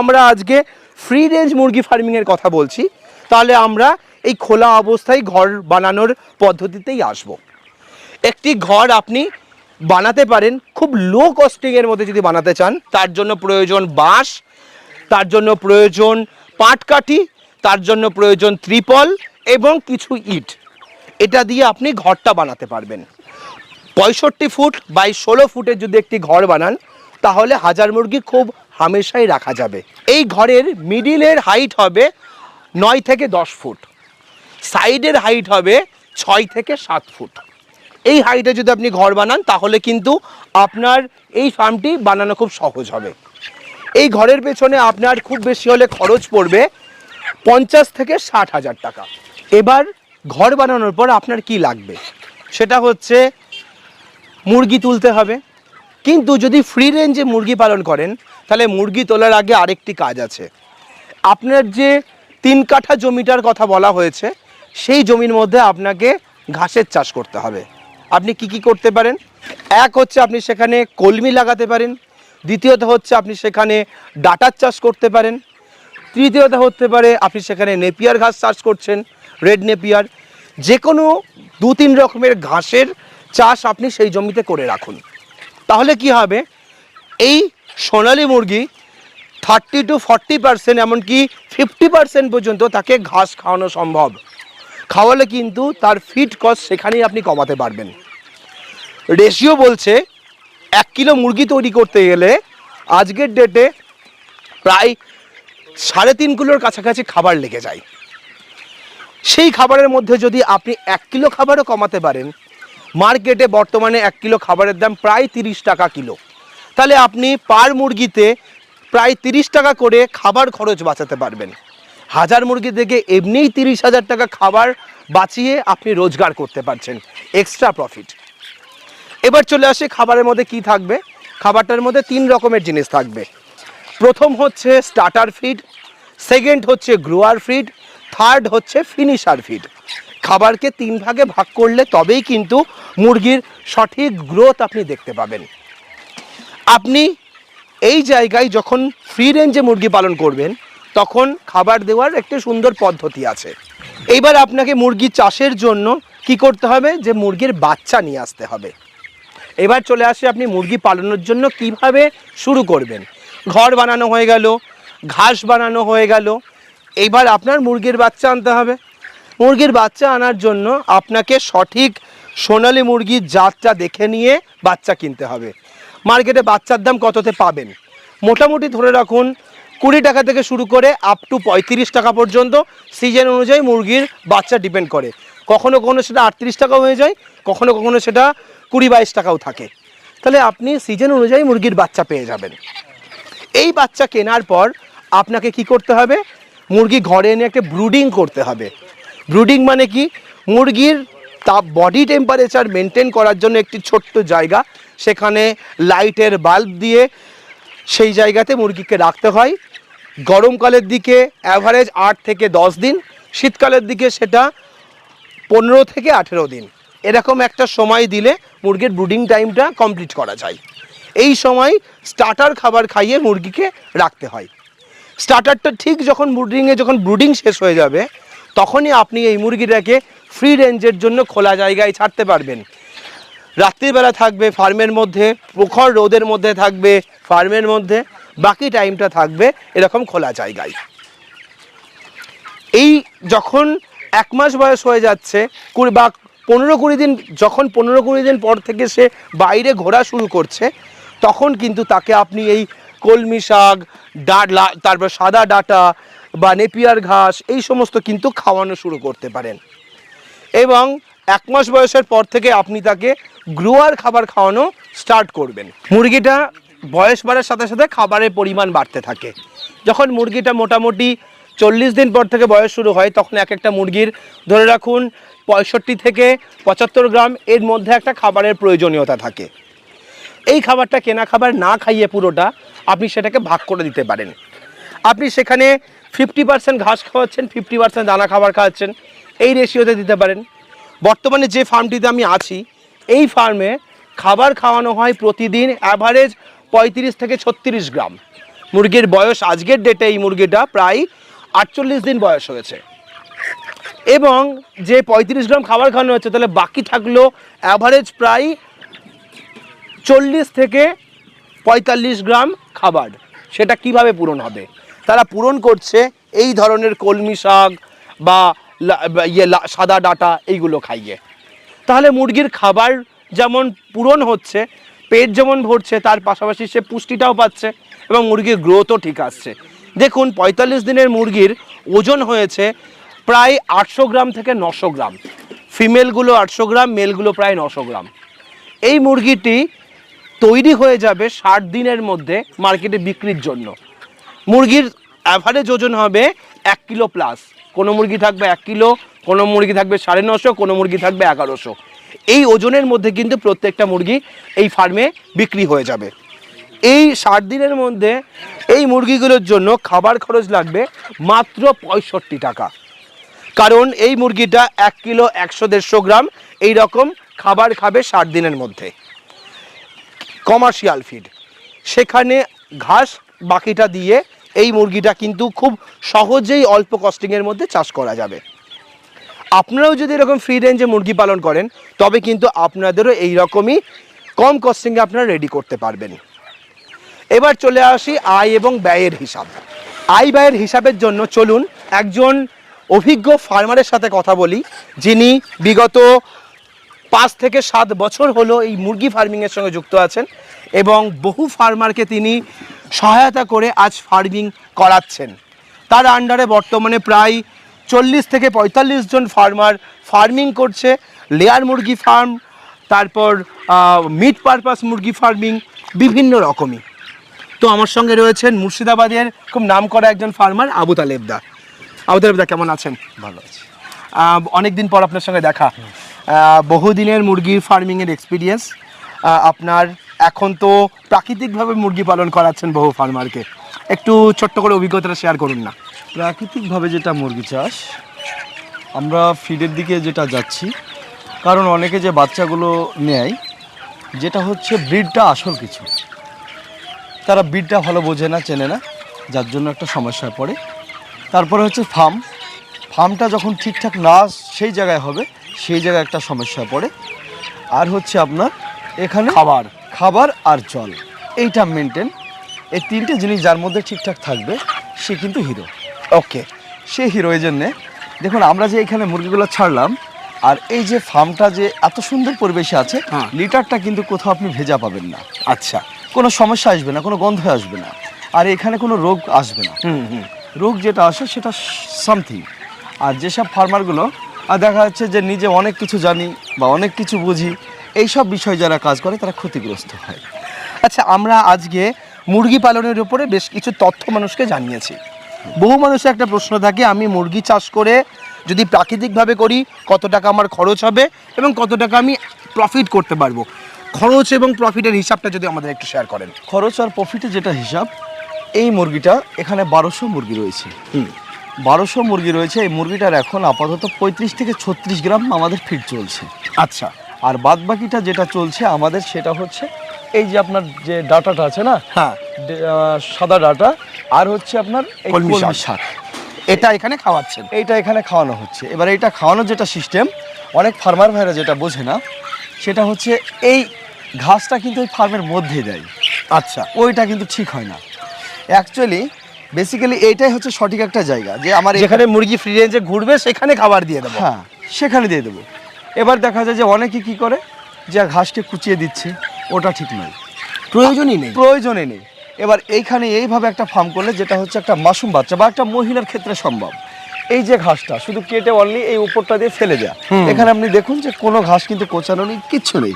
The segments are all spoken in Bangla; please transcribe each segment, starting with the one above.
আমরা আজকে ফ্রি রেঞ্জ মুরগি ফার্মিংয়ের কথা বলছি। তাহলে আমরা এই খোলা অবস্থায় ঘর বানানোর পদ্ধতিতেই আসব। একটি ঘর আপনি বানাতে পারেন, খুব লো কস্টিংয়ের মধ্যে যদি বানাতে চান, তার জন্য প্রয়োজন বাঁশ, তার জন্য প্রয়োজন পাটকাঠি তার জন্য প্রয়োজন ত্রিপল এবং কিছু ইট। এটা দিয়ে আপনি ঘরটা বানাতে পারবেন। পঁয়ষট্টি ফুট বাই ষোলো ফুটের যদি একটি ঘর বানান, তাহলে হাজার মুরগি খুব হামেশাই রাখা যাবে। এই ঘরের মিডিলের হাইট হবে নয় থেকে দশ ফুট। সাইডের হাইট হবে ছয় থেকে সাত ফুট। এই হাইটে যদি আপনি ঘর বানান, তাহলে কিন্তু আপনার এই ফার্মটি বানানো খুব সহজ হবে। এই ঘরের পেছনে আপনার খুব বেশি হলে খরচ পড়বে পঞ্চাশ থেকে ষাট হাজার টাকা। এবার ঘর বানানোর পর আপনার কি লাগবে? সেটা হচ্ছে মুরগি তুলতে হবে। কিন্তু যদি ফ্রি রেঞ্জে মুরগি পালন করেন, তাহলে মুরগি তোলার আগে আরেকটি কাজ আছে। আপনার যে তিন কাঠা জমিটার কথা বলা হয়েছে, সেই জমির মধ্যে আপনাকে ঘাসের চাষ করতে হবে। আপনি কি কি করতে পারেন? এক হচ্ছে আপনি সেখানে কলমি লাগাতে পারেন। দ্বিতীয়ত হচ্ছে আপনি সেখানে ডাটার চাষ করতে পারেন। তৃতীয়ত হতে পারে আপনি সেখানে নেপিয়ার ঘাস চাষ করছেন, রেড নেপিয়ার। যে কোনো দু তিন রকমের ঘাসের চাষ আপনি সেই জমিতে করে রাখুন। তাহলে কি হবে? এই সোনালি মুরগি থার্টি টু ফর্টি পার্সেন্ট এমনকি ফিফটি পার্সেন্ট পর্যন্ত তাকে ঘাস খাওয়ানো সম্ভব। খাওয়ালে কিন্তু তার ফিট কস্ট সেখানেই আপনি কমাতে পারবেন। রেশিও বলছে, এক কিলো মুরগি তৈরি করতে গেলে আজকের ডেটে প্রায় সাড়ে তিন কিলোর কাছাকাছি খাবার লেগে যায়। সেই খাবারের মধ্যে যদি আপনি এক কিলো খাবারও কমাতে পারেন মার্কেটে বর্তমানে এক কিলো খাবারের দাম প্রায় তিরিশ টাকা কিলো। তাহলে আপনি পার মুরগিতে প্রায় তিরিশ টাকা করে খাবার খরচ বাঁচাতে পারবেন। হাজার মুরগি থেকে এমনিই তিরিশ হাজার টাকা খাবার বাঁচিয়ে আপনি রোজগার করতে পারছেন। Extra profit. এবার চলে আসে খাবারের মধ্যে কি থাকবে? খাবারটার মধ্যে তিন রকমের জিনিস থাকবে। প্রথম হচ্ছে স্টার্টার ফিড সেকেন্ড হচ্ছে গ্রোয়ার ফিড থার্ড হচ্ছে ফিনিশার ফিড খাবারকে তিন ভাগে ভাগ করলে তবেই কিন্তু মুরগির সঠিক গ্রোথ আপনি দেখতে পাবেন। আপনি এই জায়গায় যখন ফ্রি রেঞ্জে মুরগি পালন করবেন, তখন খাবার দেওয়ার একটি সুন্দর পদ্ধতি আছে। এইবার আপনাকে মুরগি চাষের জন্য কি করতে হবে? যে মুরগির বাচ্চা নিয়ে আসতে হবে। এবার চলে আসে আপনি মুরগি পালনের জন্য কীভাবে শুরু করবেন। ঘর বানানো হয়ে গেল, ঘাস বানানো হয়ে গেল, এইবার আপনার মুরগির বাচ্চা আনতে হবে। মুরগির বাচ্চা আনার জন্য আপনাকে সঠিক সোনালী মুরগির জাতটা দেখে নিয়ে বাচ্চা কিনতে হবে। মার্কেটে বাচ্চার দাম কততে পাবেন? মোটামুটি ধরে রাখুন, কুড়ি টাকা থেকে শুরু করে আপ টু পঁয়ত্রিশ টাকা পর্যন্ত সিজন অনুযায়ী মুরগির বাচ্চা ডিপেন্ড করে। কখনো কখনো সেটা আটত্রিশ টাকাও হয়ে যায়, কখনো কখনো সেটা কুড়ি বাইশ টাকাও থাকে। তাহলে আপনি সিজন অনুযায়ী মুরগির বাচ্চা পেয়ে যাবেন। এই বাচ্চা কেনার পর আপনাকে কি করতে হবে? মুরগি ঘরে এনে একটা ব্রুডিং করতে হবে। ব্রুডিং মানে কি? মুরগির তাপ বডি টেম্পারেচার মেনটেন করার জন্য একটি ছোট্ট জায়গা। সেখানে লাইটের বাল্ব দিয়ে সেই জায়গাতে মুরগিকে রাখতে হয়। গরমকালের দিকে অ্যাভারেজ আট থেকে দশ দিন, শীতকালের দিকে সেটা পনেরো থেকে আঠেরো দিন। এরকম একটা সময় দিলে মুরগির ব্রুডিং টাইমটা কমপ্লিট করা যায়। এই সময় স্টার্টার খাবার খাইয়ে মুরগিকে রাখতে হয়। স্টার্টারটা ঠিক যখন ব্রুডিংয়ে যখন ব্রুডিং শেষ হয়ে যাবে তখনই আপনি এই মুরগিটাকে ফ্রি রেঞ্জের জন্য খোলা জায়গায় ছাড়তে পারবেন। রাত্রিবেলা থাকবে ফার্মের মধ্যে প্রখর রোদের মধ্যে থাকবে ফার্মের মধ্যে, বাকি টাইমটা থাকবে এরকম খোলা জায়গায়। এই যখন এক মাস বয়স হয়ে যাচ্ছে বা পনেরো কুড়ি দিন, যখন পনেরো কুড়ি দিন পর থেকে সে বাইরে ঘোরা শুরু করছে, তখন কিন্তু তাকে আপনি এই কলমি শাক, ডালা তারপর সাদা ডাটা বা নেপিয়ার ঘাস, এই সমস্ত কিন্তু খাওয়ানো শুরু করতে পারেন। এবং এক মাস বয়সের পর থেকে আপনি তাকে গ্রোয়ার খাবার খাওয়ানো স্টার্ট করবেন। মুরগিটা বয়স বাড়ার সাথে সাথে খাবারের পরিমাণ বাড়তে থাকে। যখন মুরগিটা মোটামুটি চল্লিশ দিন পর থেকে বয়স শুরু হয়, তখন এক একটা মুরগির ধরে রাখুন পঁয়ষট্টি থেকে পঁচাত্তর গ্রাম এর মধ্যে একটা খাবারের প্রয়োজনীয়তা থাকে। এই খাবারটা কেনা খাবার না খাইয়ে পুরোটা আপনি সেটাকে ভাগ করে দিতে পারেন। আপনি সেখানে ফিফটি পার্সেন্ট ঘাস খাওয়াচ্ছেন, ফিফটি পার্সেন্ট দানা খাবার খাওয়াচ্ছেন। এই রেশিওতে দিতে পারেন। বর্তমানে যে ফার্মটিতে আমি আছি, এই ফার্মে খাবার খাওয়ানো হয় প্রতিদিন অ্যাভারেজ পঁয়ত্রিশ থেকে ছত্রিশ গ্রাম। মুরগির বয়স আজকের ডেটে এই মুরগিটা প্রায় আটচল্লিশ দিন বয়স হয়েছে। এবং যে পঁয়ত্রিশ গ্রাম খাবার খাওয়ানো হচ্ছে, তাহলে বাকি থাকল অ্যাভারেজ প্রায় চল্লিশ থেকে পঁয়তাল্লিশ গ্রাম খাবার। সেটা কীভাবে পূরণ হবে? তারা পূরণ করছে এই ধরনের কলমি শাক বা ইয়ে সাদা ডাটা এইগুলো খাইয়ে। তাহলে মুরগির খাবার যেমন পূরণ হচ্ছে, পেট যেমন ভরছে, তার পাশাপাশি সে পুষ্টিটাও পাচ্ছে এবং মুরগির গ্রোথও ঠিক আসছে। দেখুন, পঁয়তাল্লিশ দিনের মুরগির ওজন হয়েছে প্রায় আটশো গ্রাম থেকে নশো গ্রাম। ফিমেলগুলো আটশো গ্রাম, মেলগুলো প্রায় নশো গ্রাম। এই মুরগিটি তৈরি হয়ে যাবে ষাট দিনের মধ্যে মার্কেটে বিক্রির জন্য। মুরগির অ্যাভারেজ ওজন হবে এক কিলো প্লাস কোনো মুরগি থাকবে এক কিলো, কোনো মুরগি থাকবে সাড়ে নশো, কোনো মুরগি থাকবে এগারোশো। এই ওজনের মধ্যে কিন্তু প্রত্যেকটা মুরগি এই ফার্মে বিক্রি হয়ে যাবে। এই ষাট দিনের মধ্যে এই মুরগিগুলোর জন্য খাবার খরচ লাগবে মাত্র পঁয়ষট্টি টাকা। কারণ এই মুরগিটা এক কিলো একশো দেড়শো গ্রাম, এই রকম খাবার খাবে ষাট দিনের মধ্যে। কমার্শিয়াল ফিড সেখানে ঘাস বাকিটা দিয়ে এই মুরগিটা কিন্তু খুব সহজেই অল্প কস্টিংয়ের মধ্যে চাষ করা যাবে। আপনারাও যদি এরকম ফ্রি রেঞ্জে মুরগি পালন করেন, তবে কিন্তু আপনাদেরও এই রকমই কম কস্টিংয়ে আপনারা রেডি করতে পারবেন। এবার চলে আসি আয় এবং ব্যয়ের হিসাব। আয় ব্যয়ের হিসাবের জন্য চলুন একজন অভিজ্ঞ ফার্মারের সাথে কথা বলি, যিনি বিগত পাঁচ থেকে সাত বছর হলো এই মুরগি ফার্মিংয়ের সঙ্গে যুক্ত আছেন এবং বহু ফার্মারকে তিনি সহায়তা করে আজ ফার্মিং করাচ্ছেন। তার আন্ডারে বর্তমানে প্রায় চল্লিশ থেকে পঁয়তাল্লিশ জন ফার্মার ফার্মিং করছে। লেয়ার মুরগি ফার্ম তারপর মিট পারপাস মুরগি ফার্মিং বিভিন্ন রকমই। তো আমার সঙ্গে রয়েছেন মুর্শিদাবাদের খুব নাম করা একজন ফার্মার আবু তালেবদা। আবু তালেবদা কেমন আছেন? ভালো আছে। অনেক দিন পর আপনার সঙ্গে দেখা। বহুদিনের মুরগির ফার্মিংয়ের এক্সপিরিয়েন্স আপনার এখন তো প্রাকৃতিকভাবে মুরগি পালন করাচ্ছেন বহু ফার্মারকে একটু ছোট্ট করে অভিজ্ঞতাটা শেয়ার করুন না। প্রাকৃতিকভাবে যেটা মুরগি চাষ, আমরা ফিডের দিকে যেটা যাচ্ছি, কারণ অনেকে যে বাচ্চাগুলো নেয়, যেটা হচ্ছে ব্রিডটা আসল কিছু। তারা ব্রিডটা ভালো বোঝে না, চেনে না, যার জন্য একটা সমস্যায় পড়ে। তারপরে হচ্ছে ফার্ম ফার্মটা যখন ঠিকঠাক না সেই জায়গায় হবে, সেই জায়গায় একটা সমস্যা পড়ে। আর হচ্ছে আপনার এখানে খাবার। খাবার আর জল। এইটা মেনটেন এই তিনটে জিনিস যার মধ্যে ঠিকঠাক থাকবে সে কিন্তু হিরো ওকে সে হিরো এই জন্যে। দেখুন আমরা যে এখানে মুরগিগুলো ছাড়লাম আর এই যে ফার্মটা যে এত সুন্দর পরিবেশে আছে হ্যাঁ। লিটারটা কিন্তু কোথাও আপনি ভেজা পাবেন না। আচ্ছা কোনো সমস্যা আসবে না কোনো গন্ধ আসবে না। আর এখানে কোনো রোগ আসবে না। হুম হুম। রোগ যেটা আসে সেটা সামথিং আর যেসব ফার্মারগুলো আর দেখা যাচ্ছে যে নিজে অনেক কিছু জানি বা অনেক কিছু বুঝি এইসব বিষয় যারা কাজ করে তারা ক্ষতিগ্রস্ত হয়। আচ্ছা আমরা আজকে মুরগি পালনের উপরে বেশ কিছু তথ্য মানুষকে জানিয়েছি। বহু মানুষের একটা প্রশ্ন থাকে আমি মুরগি চাষ করে যদি প্রাকৃতিকভাবে করি কত টাকা আমার খরচ হবে এবং কত টাকা আমি প্রফিট করতে পারব? খরচ এবং প্রফিটের হিসাবটা যদি আমাদের একটু শেয়ার করেন। খরচ আর প্রফিটে যেটা হিসাব এই মুরগিটা এখানে বারোশো মুরগি রয়েছে। হুম। বারোশো মুরগি রয়েছে এই মুরগিটার এখন আপাতত পঁয়ত্রিশ থেকে ছত্রিশ গ্রাম আমাদের ফিট চলছে। আচ্ছা। আর বাদ বাকিটা যেটা চলছে আমাদের সেটা হচ্ছে এই যে আপনার যে ডাটাটা আছে না? হ্যাঁ। সাদা ডাটা আর হচ্ছে আপনার এই কলমি শাক। এটা এখানে খাওয়াচ্ছেন। এইটা এখানে খাওয়ানো হচ্ছে। এবার এটা খাওয়ানোর যেটা সিস্টেম অনেক ফার্মার ভাইরা যেটা বোঝে না সেটা হচ্ছে এই ঘাসটা কিন্তু ওই ফার্মের মধ্যে দেয়। আচ্ছা। ওইটা কিন্তু ঠিক হয় না। অ্যাকচুয়ালি বেসিক্যালি এইটাই হচ্ছে সঠিক একটা জায়গা যে আমার এখানে মুরগি ফ্রি রেঞ্জে ঘুরবে সেখানে খাবার দিয়ে দেবো। হ্যাঁ সেখানে দিয়ে দেবো। এবার দেখা যায় যে অনেকে কি করে? যে ঘাসকে কুচিয়ে দিচ্ছে ওটা ঠিক নয়। প্রয়োজনই নেই। প্রয়োজনে নেই। এবার এইখানে এইভাবে একটা ফার্ম করলে যেটা হচ্ছে একটা মাসুম বাচ্চা বা একটা মহিলার ক্ষেত্রে সম্ভব। এই যে ঘাসটা শুধু কেটে অনলি এই উপরটা দিয়ে ফেলে দেয়া। এখানে আপনি দেখুন যে কোনো ঘাস কিন্তু কোচানো নেই কিচ্ছু নেই।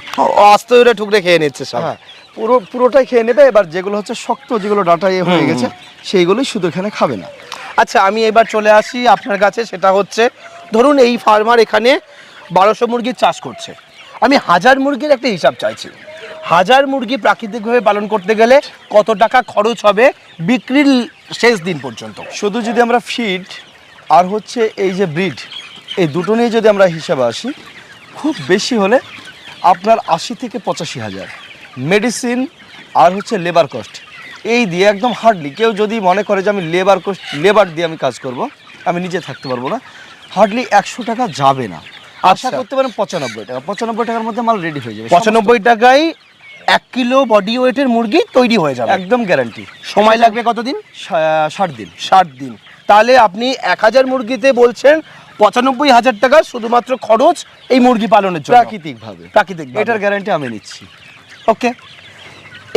আস্তে করে ঠুকরে খেয়ে নিচ্ছে সব। হ্যাঁ পুরো পুরোটাই খেয়ে নেবে। এবার যেগুলো হচ্ছে শক্ত যেগুলো ডাটা ইয়ে হয়ে গেছে সেইগুলোই শুধু এখানে খাবে না। আচ্ছা আমি এবার চলে আসি আপনার কাছে। সেটা হচ্ছে ধরুন এই ফার্মার এখানে বারোশো মুরগির চাষ করছে। আমি হাজার মুরগির একটা হিসাব চাইছি। হাজার মুরগি প্রাকৃতিকভাবে পালন করতে গেলে কত টাকা খরচ হবে বিক্রির শেষ দিন পর্যন্ত? শুধু যদি আমরা ফিড আর হচ্ছে এই যে ব্রিড এই দুটো নিয়ে যদি আমরা হিসাবে আসি, খুব বেশি হলে আপনার আশি থেকে পঁচাশি হাজার। মেডিসিন আর হচ্ছে লেবার কস্ট এই দিয়ে একদম হার্ডলি কেউ যদি মনে করে যে আমি লেবার লেবার দিয়ে আমি কাজ করব, আমি নিজে থাকতে পারব না হার্ডলি একশো টাকা যাবে না। আশা আচ্ছা। করতে পারেন পঁচানব্বই টাকা। পঁচানব্বই টাকার মধ্যে মাল রেডি হয়ে যাবে। পঁচানব্বই টাকায় এক কিলো বডি ওয়েটের মুরগি তৈরি হয়ে যাবে। একদম গ্যারান্টি সময় লাগবে কতদিন? ষাট দিন। ষাট দিন। তাহলে আপনি এক হাজার মুরগিতে বলছেন পঁচানব্বই হাজার টাকা শুধুমাত্র খরচ এই মুরগি পালনের জন্য। প্রাকৃতিকভাবে। প্রাকৃতিক এটার গ্যারান্টি আমি নিচ্ছি। ওকে।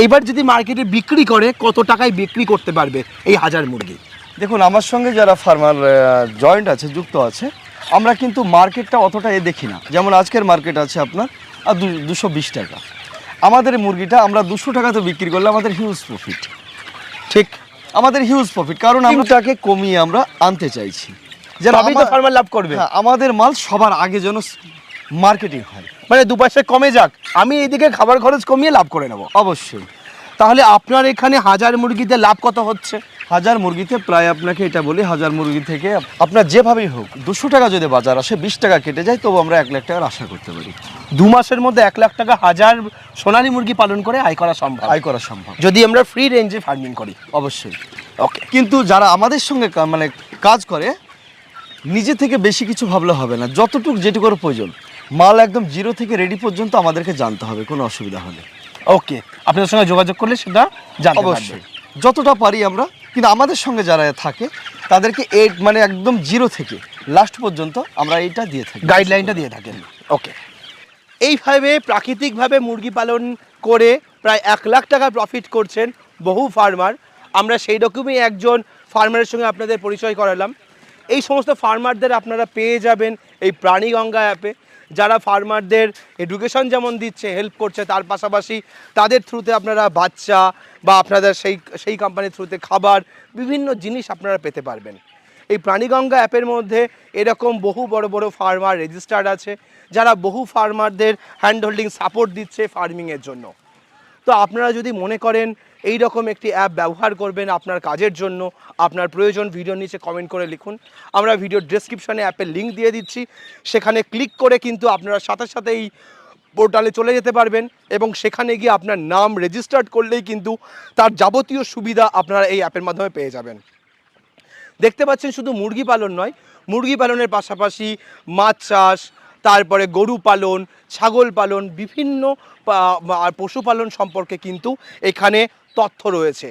এইবার যদি মার্কেটে বিক্রি করে কত টাকায় বিক্রি করতে পারবে এই হাজার মুরগি? দেখুন আমার সঙ্গে যারা ফার্মার জয়েন্ট আছে যুক্ত আছে আমরা কিন্তু মার্কেটটা অতটা এ দেখি না। যেমন আজকের মার্কেট আছে আপনার আর দুশো বিশ টাকা। আমাদের মুরগিটা আমরা দুশো টাকাতে বিক্রি করলে আমাদের হিউজ প্রফিট ঠিক? আমাদের হিউজ প্রফিট কারণ আমরাটাকে কমিয়ে আমরা আনতে চাইছি। তো ফার্মার লাভ করবে। হ্যাঁ, আমাদের মাল সবার আগে যেন মার্কেটিং হয়। মানে দু পয়সা কমে যাক। আমি এইদিকে খাবার খরচ কমিয়ে লাভ করে নেব। অবশ্যই। তাহলে আপনার এখানে হাজার মুরগিতে লাভ কত হচ্ছে? হাজার মুরগিতে প্রায় আপনাকে এটা বলি হাজার মুরগি থেকে আপনার যেভাবেই হোক দুশো টাকা যদি বাজার আসে বিশ টাকা কেটে যায় তবু আমরা এক লাখ টাকার আশা করতে পারি। দু মাসের মধ্যে এক লাখ টাকা হাজার সোনালী মুরগি পালন করে আয় করা সম্ভব। আয় করা সম্ভব। যদি আমরা ফ্রি রেঞ্জে ফার্মিং করি। অবশ্যই। ওকে কিন্তু যারা আমাদের সঙ্গে মানে কাজ করে নিজে থেকে বেশি কিছু ভাবলে হবে না। যতটুকু যেটুকুর প্রয়োজন মাল একদম জিরো থেকে রেডি পর্যন্ত আমাদেরকে জানতে হবে কোনো অসুবিধা হলে। ওকে আপনাদের সঙ্গে যোগাযোগ করলে সেটা জানতে অবশ্যই। যতটা পারি আমরা কিন্তু আমাদের সঙ্গে যারা থাকে তাদেরকে এই মানে একদম জিরো থেকে লাস্ট পর্যন্ত আমরা এইটা দিয়ে থাকি। গাইডলাইনটা দিয়ে থাকেন। ওকে এইভাবে প্রাকৃতিকভাবে মুরগি পালন করে প্রায় এক লাখ টাকা প্রফিট করছেন বহু ফার্মার আমরা সেই রকমই একজন ফার্মারের সঙ্গে আপনাদের পরিচয় করালাম। এই সমস্ত ফার্মারদের আপনারা পেয়ে যাবেন এই প্রাণীগঙ্গা অ্যাপে যারা ফার্মারদের এডুকেশন যেমন দিচ্ছে হেল্প করছে, তার পাশাপাশি তাদের থ্রুতে আপনারা বাচ্চা বা আপনাদের সেই সেই কোম্পানির থ্রুতে খাবার, বিভিন্ন জিনিস আপনারা পেতে পারবেন। এই প্রাণীগঙ্গা অ্যাপের মধ্যে এরকম বহু বড় বড় ফার্মার রেজিস্টার্ড আছে, যারা বহু ফার্মারদের হ্যান্ড হোল্ডিং সাপোর্ট দিচ্ছে ফার্মিংয়ের জন্য। তো আপনারা যদি মনে করেন এই রকম একটি অ্যাপ ব্যবহার করবেন আপনার কাজের জন্য। আপনার প্রয়োজন ভিডিও নিচে কমেন্ট করে লিখুন। আমরা ভিডিও ডেসক্রিপশনে অ্যাপের লিঙ্ক দিয়ে দিচ্ছি। সেখানে ক্লিক করে কিন্তু আপনারা সাথে সাথে এই পোর্টালে চলে যেতে পারবেন এবং সেখানে গিয়ে আপনার নাম রেজিস্টার্ড করলেই কিন্তু তার যাবতীয় সুবিধা আপনারা এই অ্যাপের মাধ্যমে পেয়ে যাবেন। দেখতে পাচ্ছেন শুধু মুরগি পালন নয়, মুরগি পালনের পাশাপাশি মাছ চাষ, তারপরে গরু পালন, ছাগল পালন, বিভিন্ন পশুপালন সম্পর্কে কিন্তু এখানে তথ্য রয়েছে।